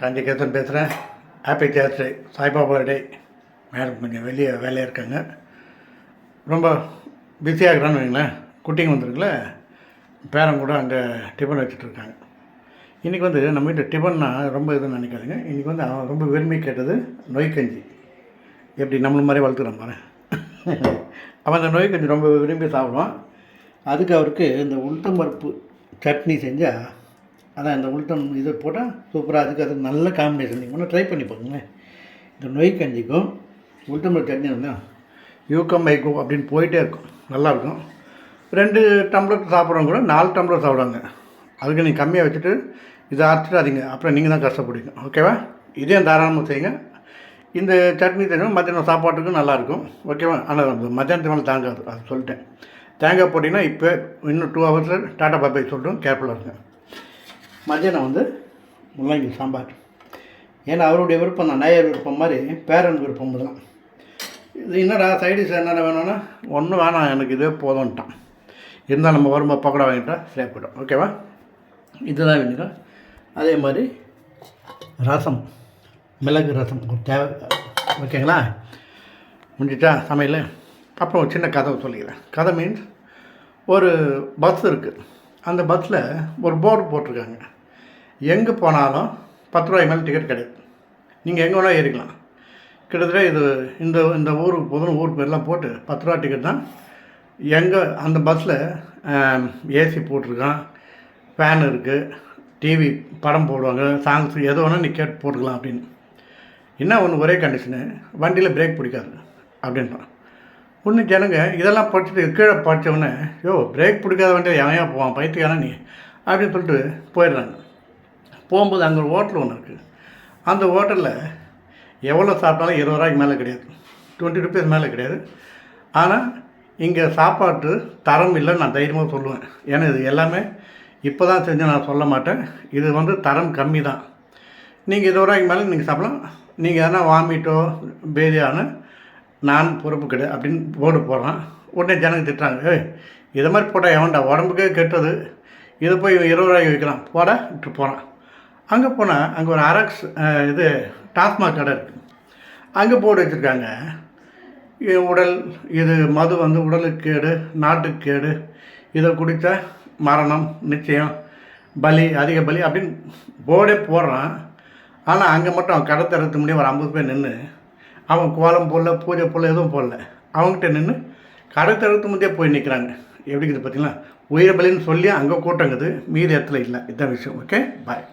காஞ்சி பேசுகிறேன் happy Thursday Sai Baba day. Madam கொஞ்சம் வெளியே வேலையாக இருக்காங்க. ரொம்ப பிஸியாக இருக்கிறான்னு வைங்களேன். குட்டிங்க வந்துருக்குல்ல. பேரன் கூட அங்கே டிஃபன் வச்சுட்ருக்காங்க இன்றைக்கி வந்து நம்ம வீட்டு டிஃபன்னா ரொம்ப இதுன்னு நினைக்காதுங்க. இன்றைக்கி வந்து அவன் ரொம்ப விரும்பி கேட்டது நொய் கஞ்சி. எப்படி நம்மள மாதிரி வளர்த்துறான் பாரு. அவன் அந்த நொய் கஞ்சி ரொம்ப விரும்பி சாப்பிடுவான். அதுக்கு அவருக்கு இந்த உளுத்தம்பருப்பு சட்னி செஞ்சால் அதான் இந்த உளுத்தம் இது போட்டால் சூப்பராக அதுக்கு அது நல்ல காம்பினேஷன் நீங்கள் ஒன்று ட்ரை பண்ணி பாருங்களேன். இந்த நொய் கஞ்சிக்கும் உளுத்தம் சட்னி வந்து யூக்கம் மைக்கோ அப்படின்னு போயிட்டே இருக்கும். நல்லாயிருக்கும் ரெண்டு டம்ளர் சாப்பிட்றவங்க கூட நாலு டம்ளர் சாப்பிடுவாங்க. அதுக்கு நீங்கள் கம்மியாக வச்சுட்டு இதை அரைச்சிடாதீங்க. அப்புறம் நீங்கள் தான் கஷ்டப்படுவீங்க. ஓகேவா இதையும் தாராளமாக செய்யுங்க. இந்த சட்னி தெரியும் மத்தியானம் சாப்பாட்டுக்கும் நல்லாயிருக்கும் ஓகேவா ஆனால் மத்தியானத்து மேலே தாங்காது அது சொல்லிட்டேன். தேங்காய் போட்டிங்கன்னா இப்போ இன்னும் டூ ஹவர்ஸில் டாட்டா பாப்பை சொல்லிட்டு கேர்ஃபுல்லாக இருக்கேன் மத்தியானம் வந்து முள்ளங்கி சாம்பார். ஏன்னா அவருடைய விருப்பம் தான் நேயர் விருப்பம் மாதிரி பேரன் விருப்பம் தான் இது என்னடா சைடிஷ் என்னென்ன வேணும்னா ஒன்றும் வேணாம் எனக்கு இதே போதும்ட்டான். இருந்தால் நம்ம வரும்போது பக்கோடா வாங்கிட்டா சரியாக போய்டும். ஓகேவா இதுதான் வேணுங்க. அதே மாதிரி ரசம் மிளகு ரசம் ஒரு தேவை ஓகேங்களா? முடிஞ்சிட்டா சமையல்? அப்புறம் ஒரு சின்ன கதை சொல்லிக்கிறேன். கதை மீன்ஸ் ஒரு பஸ் இருக்குது அந்த பஸ்ஸில் ஒரு போர்டு போட்டிருக்காங்க. எங்கே போனாலும் பத்து ரூபாய் மேலே டிக்கெட் கிடையாது நீங்கள் எங்கே வேணால் ஏறிக்கலாம். கிட்டத்தட்ட இது இந்த இந்த ஊருக்கு போதும் ஊர் பேர்லாம் போட்டு பத்து ரூபா டிக்கெட் தான். எங்கே அந்த பஸ்ஸில் ஏசி போட்டிருக்கான். ஃபேன் இருக்குது டிவி படம் போடுவாங்க. சாங்ஸ் எது வேணால் நீ கேட்டு போட்டுக்கலாம் அப்படின்னு. என்ன ஒன்று ஒரே கண்டிஷனு வண்டியில் பிரேக் பிடிக்காது அப்படின்றான் ஒன்று ஜனங்க இதெல்லாம் படிச்சுட்டு கீழே படித்தவொடனே யோ பிரேக் பிடிக்காத வண்டியில் எவன் ஏன் போவான் பைத்தியக்காரன் நீ அப்படின்னு சொல்லிட்டு போயிடுறாங்க. போகும்போது அங்கே ஒரு ஹோட்டல் ஒன்று இருக்குது அந்த ஹோட்டலில் எவ்வளோ சாப்பிட்டாலும் இருபது ரூபாய்க்கு மேலே கிடையாது. டுவெண்ட்டி ருபீஸ் மேலே கிடையாது. ஆனால் இங்கே சாப்பாட்டு தரம் இல்லைன்னு நான் தைரியமாக சொல்லுவேன். ஏன்னா இது எல்லாமே இப்போ தான் செஞ்சு நான் சொல்ல மாட்டேன். இது வந்து தரம் கம்மி தான் நீங்கள் இருபது ரூபாய்க்கு மேலே நீங்கள் சாப்பிடலாம். நீங்கள் எதனா வாமிட்டோ பேதியான நான் பொறுப்பு கிடையாது அப்படின்னு போர்டு போடுறான். உடனே ஜனங்க திட்டுறாங்க. ஏய் இதை மாதிரி போட்டால் எவன்டா? உடம்புக்கே கெட்டது. இதை போய் இருபது ரூபாய்க்கு வைக்கலாம். போட விட்டு போகிறான் அங்கே போனால் அங்கே ஒரு அரக்ஸ் இது டாஸ்மாக் கடை இருக்குது அங்கே போர்டு வச்சுருக்காங்க. இது உடல் இது மது வந்து உடலுக்கு கேடு நாட்டுக்கு கேடு. இதை குடித்தா மரணம் நிச்சயம். பலி அதிக பலி அப்படின்னு போர்டே போடுறான். ஆனால் அங்கே மட்டும் அவன் கடை திறத்து முடியும் ஒரு ஐம்பது பேர் நின்று அவன் கோலம் போடல பூஜை போடல எதுவும் போடல. அவங்ககிட்ட நின்று கடை திறத்து முன்னே போய் நிற்கிறாங்க எப்படிங்கிறது பார்த்தீங்களா உயிர் பலின்னு சொல்லி அங்கே கூட்டங்குது மீதி இடத்துல இல்லை. இதான் விஷயம். Okay bye